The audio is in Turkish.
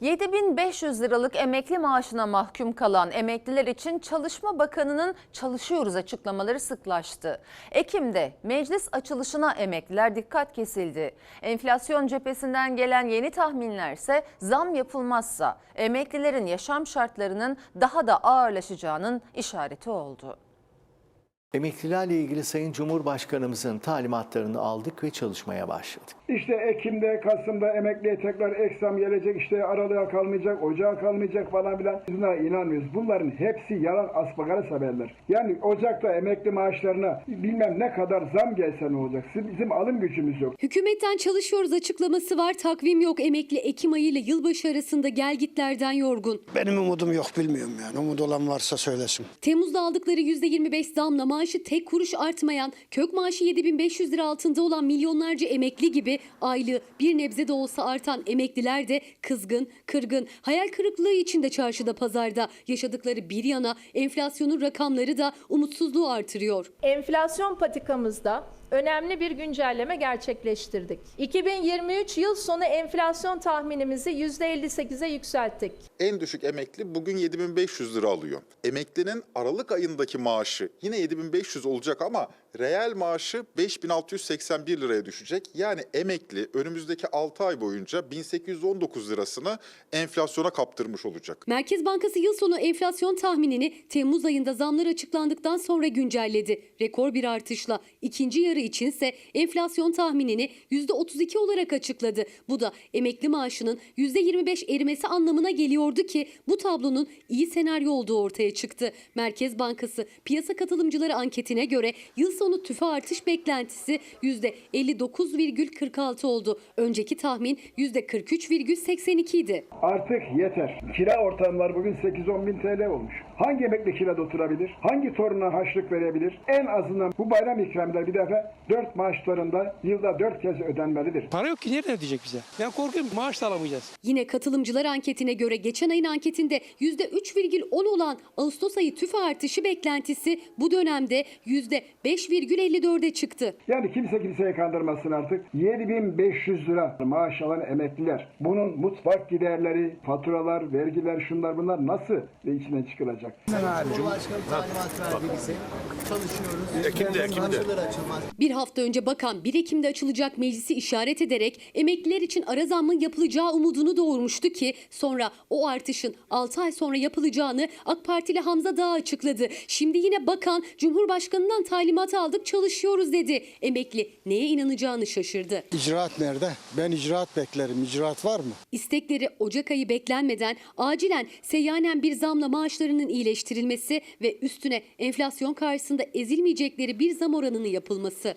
7500 liralık emekli maaşına mahkum kalan emekliler için Çalışma Bakanı'nın çalışıyoruz açıklamaları sıklaştı. Ekim'de meclis açılışına emekliler dikkat kesildi. Enflasyon cephesinden gelen yeni tahminlerse zam yapılmazsa emeklilerin yaşam şartlarının daha da ağırlaşacağının işareti oldu. Emeklilerle ilgili Sayın Cumhurbaşkanımızın talimatlarını aldık ve çalışmaya başladık. İşte Ekim'de, Kasım'da emekliye tekrar eksam gelecek, işte aralığa kalmayacak, ocağa kalmayacak falan filan. Biz buna inanmıyoruz. Bunların hepsi yalan aspakarı haberler. Yani Ocak'ta emekli maaşlarına bilmem ne kadar zam gelse ne olacak? Bizim alım gücümüz yok. Hükümetten çalışıyoruz açıklaması var. Takvim yok. Emekli Ekim ayı ile yılbaşı arasında gelgitlerden yorgun. Benim umudum yok bilmiyorum yani. Umut olan varsa söylesin. Temmuz'da aldıkları %25 zamla maaşı tek kuruş artmayan, kök maaşı 7500 lira altında olan milyonlarca emekli gibi aylığı bir nebze de olsa artan emekliler de kızgın, kırgın, hayal kırıklığı içinde çarşıda pazarda. Yaşadıkları bir yana enflasyonun rakamları da umutsuzluğu artırıyor. enflasyon patikamızda önemli bir güncelleme gerçekleştirdik. 2023 yıl sonu enflasyon tahminimizi %58'e yükselttik. En düşük emekli bugün 7500 lira alıyor. Emeklinin Aralık ayındaki maaşı yine 7500 olacak ama reel maaşı 5681 liraya düşecek. Yani emekli önümüzdeki 6 ay boyunca 1819 lirasını enflasyona kaptırmış olacak. Merkez Bankası yıl sonu enflasyon tahminini Temmuz ayında zamlar açıklandıktan sonra güncelledi. Rekor bir artışla ikinci yarı içinse enflasyon tahminini %32 olarak açıkladı. Bu da emekli maaşının %25 erimesi anlamına geliyordu ki bu tablonun iyi senaryo olduğu ortaya çıktı. Merkez Bankası piyasa katılımcıları anketine göre yıl sonu tüfe artış beklentisi %59,46 oldu. Önceki tahmin %43,82 idi. Artık yeter. Kira ortamları bugün 8-10 bin TL olmuş. Hangi emekli kirada oturabilir? Hangi toruna haçlık verebilir? En azından bu bayram ikramları bir defa 4 maaşlarında yılda 4 kez ödenmelidir. Para yok ki nereden ödeyecek bize? Ben korkuyorum maaş da alamayacağız. Yine katılımcılar anketine göre geçen ayın anketinde %3,10 olan Ağustos ayı tüfe artışı beklentisi bu dönemde %5,54'e çıktı. Yani kimse kimseye kandırmasın artık. 7500 lira maaş alan emekliler. Bunun mutfak giderleri, faturalar, vergiler, şunlar bunlar nasıl içine çıkılacak? Cumhurbaşkanı talimat verdi bize. Çalışıyoruz. Ekim'de, Ekim'de. açılmaz. Bir hafta önce bakan 1 Ekim'de açılacak meclisi işaret ederek emekliler için ara zammın yapılacağı umudunu doğurmuştu ki sonra o artışın 6 ay sonra yapılacağını AK Partili Hamza Dağ açıkladı. Şimdi yine bakan Cumhurbaşkanından talimat aldık çalışıyoruz dedi. Emekli neye inanacağını şaşırdı. İcraat nerede? Ben icraat beklerim. İcraat var mı? İstekleri Ocak ayı beklenmeden acilen seyyanen bir zamla maaşlarının iyileştirilmesi ve üstüne enflasyon karşısında ezilmeyecekleri bir zam oranını yapılması.